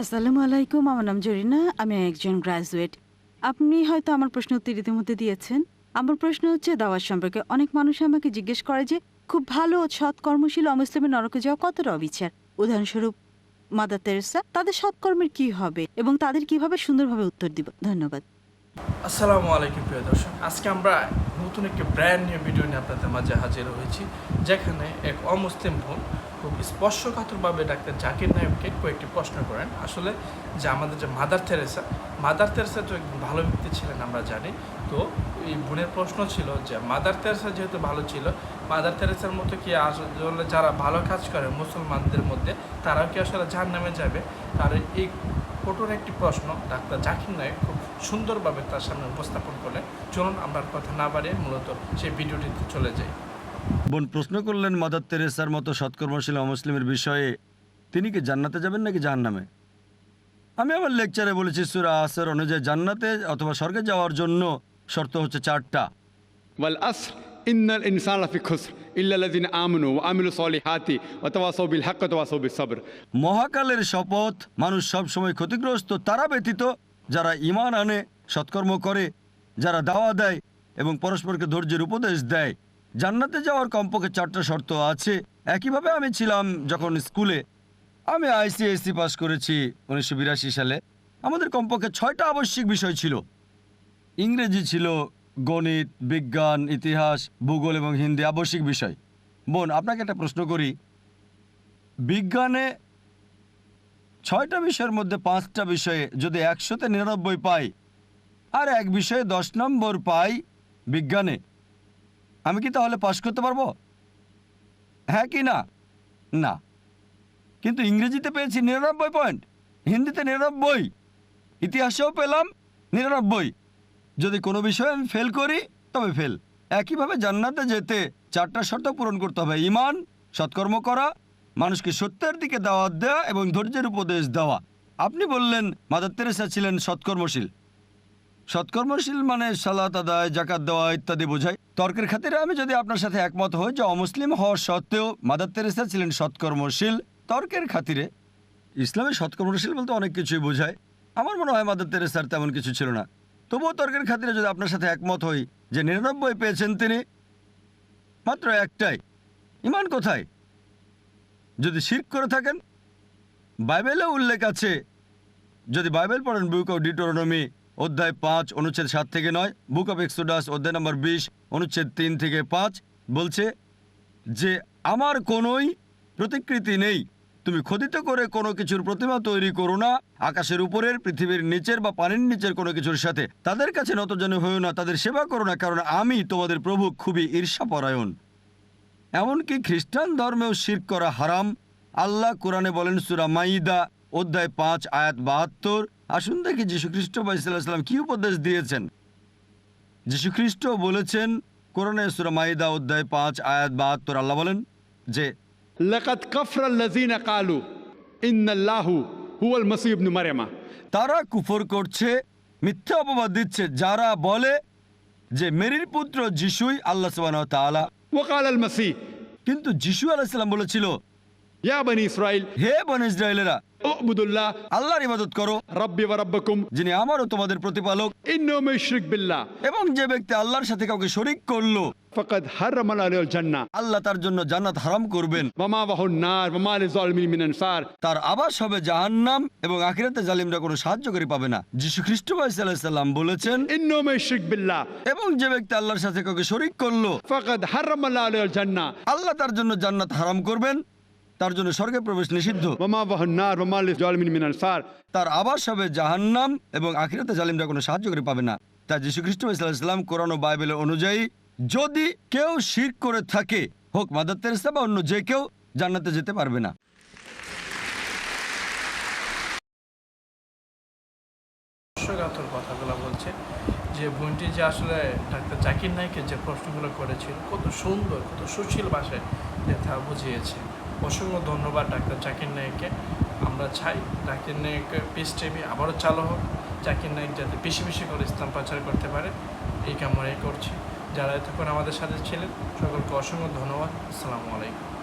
আসসালামু আলাইকুম, আমার নাম জরিনা, আমি একজন গ্রাজুয়েট আপনি হয়তো আমার প্রশ্ন উত্তর ইতিমধ্যে দিয়েছেন। আমার প্রশ্ন হচ্ছে, দাওয়াত সম্পর্কে অনেক মানুষ আমাকে জিজ্ঞেস করে যে, খুব ভালো ও সৎ কর্মশীল অমুসলিমের নরকে যাওয়া কতটা অবিচার? উদাহরণস্বরূপ, মাদার তেরেসা, তাদের সৎকর্মের কি হবে এবং তাদের কীভাবে সুন্দরভাবে উত্তর দিব? ধন্যবাদ। আসসালামু আলাইকুম প্রিয় দর্শক। আজকে আমরা নতুন একটি ব্র্যান্ড নিউ ভিডিও নিয়ে আপনাদের মাঝে হাজির হয়েছি, যেখানে এক অমুসলিম বোন খুব স্পর্শকাতরভাবে ডাক্তার জাকির নায়ককে কয়েকটি প্রশ্ন করেন। আসলে যে আমাদের যে মাদার তেরেসা মাদার তেরেসা তো একজন ভালো ব্যক্তি ছিলেন আমরা জানি। তো এই বোনের প্রশ্ন ছিল যে মাদার তেরেসা যেহেতু ভালো ছিল মাদার তেরেসার মতো কি আসলে যারা ভালো কাজ করে মুসলমানদের মধ্যে, তারাও কি আসলে জাহান নামে যাবে? তার এই কঠোর একটি প্রশ্ন ডাক্তার জাকির নায়ক খুব সুন্দরভাবে তার সামনে উপস্থাপন করলেন। চলুন আমরা কথা না বাড়িয়ে মূলত সেই ভিডিওটিতে চলে যাই। বোন প্রশ্ন করলেন মাদার তেরেসার মতো সৎকর্মশীল অমুসলিমের বিষয়ে তিনি কি জান্নাতে যাবেন নাকি জাহান্নামে? আমি আমার লেকচারে বলেছি সুরা আসর অনুযায়ী জান্নাতে অথবা স্বর্গে যাওয়ার জন্য শর্ত হচ্ছে চারটা। আসর। ইন্নাল ইনসানাফি খুসর ইল্লাদিন আমনু আমিলু সলিহাতি অতওয়াসৌ বিল হাক অতওয়াসৌ বিল সবর মহাকালের শপথ মানুষ সবসময় ক্ষতিগ্রস্ত, তারা ব্যতীত যারা ইমান আনে, সৎকর্ম করে, যারা দাওয়া দেয় এবং পরস্পরকে ধৈর্যের উপদেশ দেয়। জান্নাতে যাওয়ার কমপক্ষে চারটা শর্ত আছে। একইভাবে আমি ছিলাম যখন স্কুলে। আমি আইসিএসসি পাস করেছি উনিশশো বিরাশি সালে। আমাদের কমপক্ষে ছয়টা আবশ্যিক বিষয় ছিল। ইংরেজি ছিল গণিত, বিজ্ঞান, ইতিহাস, ভূগোল এবং হিন্দি আবশ্যিক বিষয়। বোন, আপনাকে একটা প্রশ্ন করি। বিজ্ঞানে ছয়টা বিষয়ের মধ্যে পাঁচটা বিষয়ে যদি একশোতে নিরানব্বই পাই, আর এক বিষয়ে দশ নম্বর পাই বিজ্ঞানে, আমি কি তাহলে পাশ করতে পারব? হ্যাঁ কি না? না। কিন্তু ইংরেজিতে পেয়েছি নিরানব্বই পয়েন্ট, হিন্দিতে নিরানব্বই, ইতিহাসেও পেলাম নিরানব্বই। যদি কোনো বিষয়ে আমি ফেল করি, তবে ফেল একইভাবে জান্নাতে যেতে চারটা শর্ত পূরণ করতে হবে। ইমান সৎকর্ম করা, মানুষকে সত্যের দিকে দাওয়াত দেওয়া এবং ধৈর্যের উপদেশ দেওয়া। আপনি বললেন, মাদার তেরেসা ছিলেন সৎকর্মশীল। সৎকর্মশীল মানে সালাত আদায় জাকাত দেওয়া ইত্যাদি বোঝায়। তর্কের খাতিরে আমি যদি আপনার সাথে একমত হই যে অমুসলিম হওয়া সত্ত্বেও মাদার তেরেসা ছিলেন সৎকর্মশীল, তর্কের খাতিরে ইসলামে সৎকর্মশীল বলতে অনেক কিছুই বোঝায়। আমার মনে হয় মাদার তেরেসার তেমন কিছু ছিল না। তবুও তর্কের খাতিরে যদি আপনার সাথে একমত হই যে নিরানব্বই পেয়েছেন তিনি, মাত্র একটাই। ইমান কোথায়? যদি শির্ক করে থাকেন বাইবেলে উল্লেখ আছে, যদি বাইবেল পড়েন বুক অফ ডিটোরনমি অধ্যায় পাঁচ, অনুচ্ছেদ সাত থেকে নয়, বুক অফ এক্সোডাস অধ্যায় নম্বর বিশ, অনুচ্ছেদ তিন থেকে পাঁচ, বলছে যে, আমার কোনোই প্রতিকৃতি নেই। তুমি খোদিত করে কোনো কিছুর প্রতিমা তৈরি করো না। আকাশের উপরের, পৃথিবীর নিচের বা পানির নিচের কোনো কিছুর সাথে। তাদের কাছে নতজন হয়েও না, তাদের সেবা করো না, কারণ আমি তোমাদের প্রভু খুবই ঈর্ষাপরায়ণ। এমনকি খ্রিস্টান ধর্মেও শির করা হারাম। আল্লাহ কোরআনে বলেন, সুরা মাইদা, অধ্যায় পাঁচ, আয়াত বাহাত্তর। আসুন দেখি যীশু খ্রিস্ট বা ইসলাম কি উপদেশ দিয়েছেন। যীশু খ্রিস্ট বলেছেন, কোরআনে সুরা মাইদা, অধ্যায় পাঁচ, আয়াত বাহাত্তর আল্লাহ বলেন যে লেকাত কফরাল্লাজিনা কালু ইন্নাল্লাহু হুয়াল মসিব মারেমা তারা কুফর করছে মিথ্যা অপবাদ দিচ্ছে যারা বলে যে মেরির পুত্র যিশুই আল্লাহ সুবাহ তালা ওকাল আল মাসি কিন্তু যিশু আলাহিসাল্লাম বলেছিল আমারও তোমাদের প্রতিপালক যে ব্যক্তি আল্লাহর সাথে কাউকে শরীক করল তার জন্য জান্নাত হারাম করবেন তার আবাস হবে জাহান্নাম এবং আখিরাতে জালিমরা কোনো সাহায্যকারী পাবে না যিশু খ্রিস্ট আলাইহিস বলেছেন ইন্নাহু বিল্লাহ এবং যে ব্যক্তি আল্লাহর সাথে কাউকে শরিক করল ফাকাদ হারামাল আলাইহিল আল্লাহ তার জন্য জান্নাত হারাম করবেন তার জন্য স্বর্গে প্রবেশ নিষিদ্ধ। তার আবার হবে জাহান্নাম এবং আখিরাতে জালিমরা কোনো সাহায্য করে পাবে না। তা যীশু খ্রিস্ট ইসলাম কোরআন ও বাইবেলের অনুযায়ী যদি কেউ শির করে থাকে হোক মাদার তেরেসা বা অন্য যে কেউ জান্নাতে যেতে পারবে না। কথাগুলো যে বইটি যে আসলে ডাক্তার জাকির নাইকে যে প্রশ্নগুলো করেছিল কত সুন্দর কত সুশীল ভাষায় তা বুঝিয়েছে। অসংখ্য ধন্যবাদ ডাক্তার জাকির নায়ককে। আমরা চাই জাকির নায়ক পিস টিভি আবারও চালু হোক। জাকির নায়ক যাতে বেশি বেশি করে ইসলাম প্রচার করতে পারে, এই কামনাই করছি। যারা এতক্ষণ আমাদের সাথে ছিলেন, সকলকে অসংখ্য ধন্যবাদ। আসসালামু আলাইকুম।